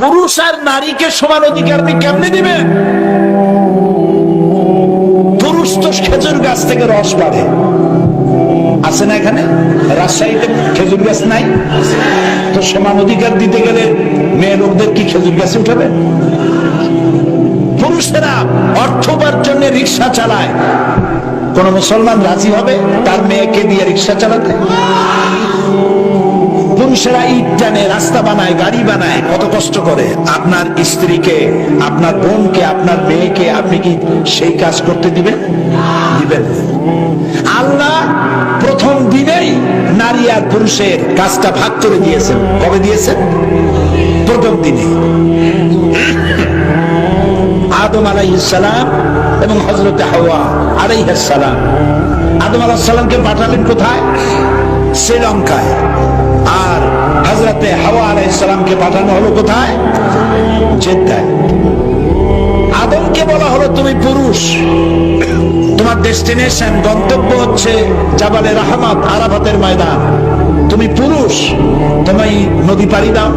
পুরুষ আর নারীকে সমান অধিকার আপনি কেমনে দিবেন পুরুষ তো খেজুর গাছ থেকে রস পাবে আছে না এখানে? রাজশাহীতে খেজুর গাছ নাই? তো সমান অধিকার দিতে গেলে মেয়ে লোকদের কি খেজুর গাছে উঠাবে? পুরুষেরা অর্থ উপার্জনে রিক্সা চালায়। কোন মুসলমান রাজি হবে? তার মেয়েকে দিয়ে রিক্সা চালাতে? পুরুষেরা ইট টানে রাস্তা বানায়, গাড়ি বানায়। কত কষ্ট করে। আপনার স্ত্রীকে, আপনার বোনকে, আপনার মেয়েকে আপনি কি সেই কাজ করতে দিবেন? দিবেন। আল্লাহ প্রথম দিনেই নারী আর পুরুষের কাজটা ভাগ করে দিয়েছেন। কবে দিয়েছেন? প্রথম দিনে। আদম আলাইসালাম এবং হজরতে হাওয়া আলাইহাসালাম আদম আলাহিসাল্লামকে পাঠালেন কোথায়? শ্রীলঙ্কায়। আলাইসালামকে পাঠানো হলো কোথায়? আদমকে বলা হলো, তুমি পুরুষ। তোমার ডেস্টিনেশন, গন্তব্য হচ্ছে জাবালে রাহমাত, আরাফাতের ময়দান। তুমি পুরুষ তুমি নদী পাড়ি দাও,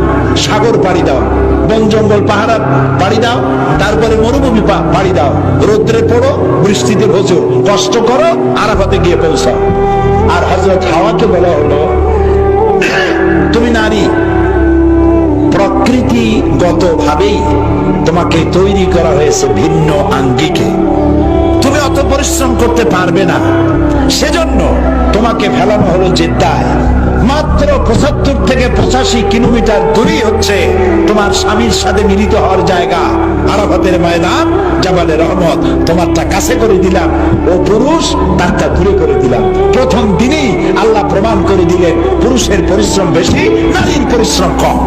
সাগর পাড়ি দাও, বন জঙ্গল পাহাড় পাড়ি দাও, তারপরে মরুভূমি পাড়ি দাও। রৌদ্রে পড়ো, বৃষ্টিতে ভোজো, কষ্ট করো, আরাফাতে গিয়ে পৌঁছাও। আর হজরত হাওয়াকে বলা হলো প্রকৃতিগত ভাবেই তোমাকে তৈরি করা হয়েছে ভিন্ন আঙ্গিকে। তুমি অত পরিশ্রম করতে পারবে না। সেজন্য তোমাকে ফেলানো হলো জেদ্দায়। মাত্র পঁচাত্তর থেকে পঁচাশি কিলোমিটার দূরেই হচ্ছে তোমার স্বামীর সাথে মিলিত হওয়ার জায়গা। আরাফাতের ময়দান জাবালে রহমত। তোমারটা কাছে করে দিলাম। ও পুরুষ, তারটা দূরে করে দিলাম। প্রথম দিনেই আল্লাহ প্রমাণ করে দিলেন, পুরুষের পরিশ্রম বেশি, নারীর পরিশ্রম কম।